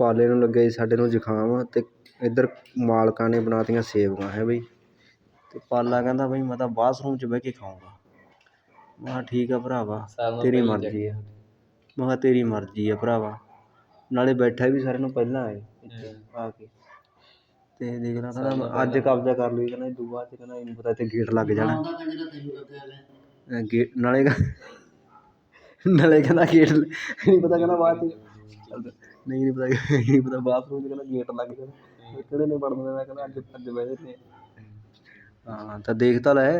ਪਾਲੇ ਨੂੰ ਲੱਗਿਆ ਜੀ ਸਾਡੇ ਨੂੰ ਜ਼ੁਕਾਮ ਅਤੇ ਇੱਧਰ ਮਾਲਕਾਂ ਨੇ ਬਣਾਤੀਆਂ ਸੇਵੀਆਂ ਹੈ ਬਈ। ਅਤੇ ਪਾਲਾ ਕਹਿੰਦਾ ਬਈ ਮੈਂ ਤਾਂ ਬਾਥਰੂਮ 'ਚ ਬਹਿ ਕੇ ਖਾਊਂਗਾ। ਮੈਂ ਕਿਹਾ ਠੀਕ ਆ ਭਰਾਵਾ ਤੇਰੀ ਮਰਜ਼ੀ ਆ। ਮੈਂ ਕਿਹਾ ਤੇਰੀ ਮਰਜ਼ੀ ਆ ਭਰਾਵਾ। ਨਾਲੇ ਬੈਠਾ ਵੀ ਸਾਰਿਆਂ ਨੂੰ ਪਹਿਲਾਂ ਇੱਥੇ ਆ ਕੇ। ਤੇ ਦੇਖ ਲਾ ਕਹਿੰਦਾ ਅੱਜ ਕਬਜ਼ਾ ਕਰ ਲਈ ਕਹਿੰਦਾ ਬਾਅਦ 'ਚ ਕਹਿੰਦਾ ਇਹਨੂੰ ਪਤਾ ਇੱਥੇ ਗੇਟ ਲੱਗ ਜਾਣਾ। ਗੇਟ ਨਾਲੇ ਕਹਿੰਦਾ- ਨਾਲੇ ਕਹਿੰਦਾ ਗੇਟ ਨਹੀਂ ਪਤਾ ਕਹਿੰਦਾ ਬਾਅਦ 'ਚ। ਨਹੀਂ ਨਹੀਂ ਪਤਾ ਨਹੀਂ ਪਤਾ ਬਾਥਰੂਮ 'ਚ ਕਹਿੰਦਾ ਗੇਟ ਲੱਗ ਜਾਣਾ। ਕਿਹੜੇ ਨੇ ਵੜਨ ਦੇਣਾ ਕਹਿੰਦਾ ਅੱਜ ਅੱਜ ਬਹਿ ਜਾਂਦੇ ਹਾਂ ਤਾਂ ਦੇਖ ਤਾਂ ਲੈ।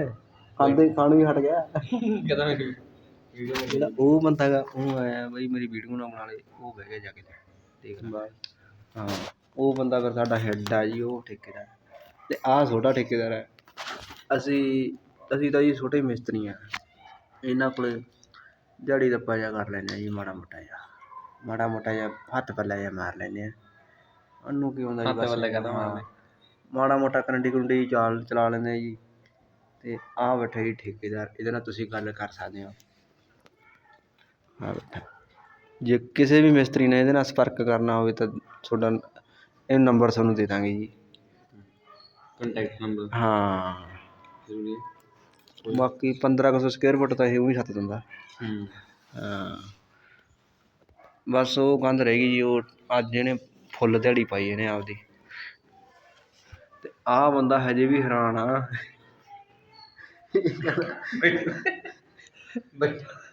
ਖਾਂਦੇ ਖਾਣ ਵੀ ਹਟ ਗਿਆ। ਕਦਾਂ ਜਿਹੜਾ ਉਹ ਬੰਦਾ ਗਾ ਉਹ ਆਇਆ ਬਈ ਮੇਰੀ ਵੀਡੀਓ ਨਾ ਬਣਾ ਲੈ ਉਹ ਬਹਿ ਗਿਆ ਜਾ ਕੇ। ਦੇਖ ਲੈ। ਹਾਂ ਉਹ ਬੰਦਾ ਫਿਰ ਸਾਡਾ ਹੈੱਡ ਆ ਜੀ ਉਹ ਠੇਕੇਦਾਰ ਤੇ ਆਹ ਛੋਟਾ ਠੇਕੇਦਾਰ ਹੈ ਅਸੀਂ ਅਸੀਂ ਤਾਂ ਜੀ ਛੋਟੇ ਮਿਸਤਰੀ ਆ। ਇਹਨਾਂ ਕੋਲੇ ਦਿਹਾੜੀ ਦੱਪਾ ਜਿਹਾ ਕਰ ਲੈਂਦੇ ਆ ਜੀ ਮਾੜਾ ਮੋਟਾ ਜਿਹਾ। ਮਾੜਾ ਮੋਟਾ ਜਿਹਾ ਹੱਥ ਪੱਲਾ ਜਿਹਾ ਮਾਰ ਲੈਂਦੇ ਆ ਉਹਨੂੰ ਕੀ ਹੁੰਦਾ ਜੀ ਹੱਥ ਬਸ ਪੱਲੇ ਕਾਹਦਾ ਮਾਰਦੇ? ਹਾਂ, ਮਾੜਾ ਮੋਟਾ ਕਰੰਡੀ ਕਰੰਡੀ ਚਾਲ ਚਲਾ ਲੈਂਦੇ ਆ ਜੀ। ਤੇ ਆਹ ਬੈਠਾ ਜੀ ਠੇਕੇਦਾਰ ਇਹਦੇ ਨਾਲ ਤੁਸੀਂ ਗੱਲ ਕਰ ਸਕਦੇ ਹੋ। ਬੈਠਾ। ਜੇ ਕਿਸੇ ਵੀ ਮਿਸਤਰੀ ਨੇ ਇਹਦੇ ਨਾਲ ਸੰਪਰਕ ਕਰਨਾ ਹੋਵੇ ਤਾਂ ਤੁਹਾਡਾ ਇਹ ਨੰਬਰ ਤੁਹਾਨੂੰ ਦੇ ਦਾਂਗੇ ਜੀ। ਕੰਟੈਕਟ ਨੰਬਰ ਹਾਂ। ਜ਼ਰੂਰੀ ਹੈ। ਬਾਕੀ 1500 ਸਕੁਅਰ ਫੁੱਟ ਤਾਂ ਇਹ ਵੀ ਛੱਤ ਦਿੰਦਾ। ਹੂੰ। ਹਾਂ। ਬਸ ਉਹ ਕੰਧ ਰਹਿ ਗਈ ਜੀ, ਉਹ ਅੱਜ ਇਹਨੇ ਫੁੱਲ ਦਿਹਾੜੀ ਪਾਈ ਇਹਨੇ ਆਪਦੀ। ਤੇ ਆਹ ਬੰਦਾ ਹਜੇ ਵੀ ਹੈਰਾਨ ਆ। ਬੱਚਾ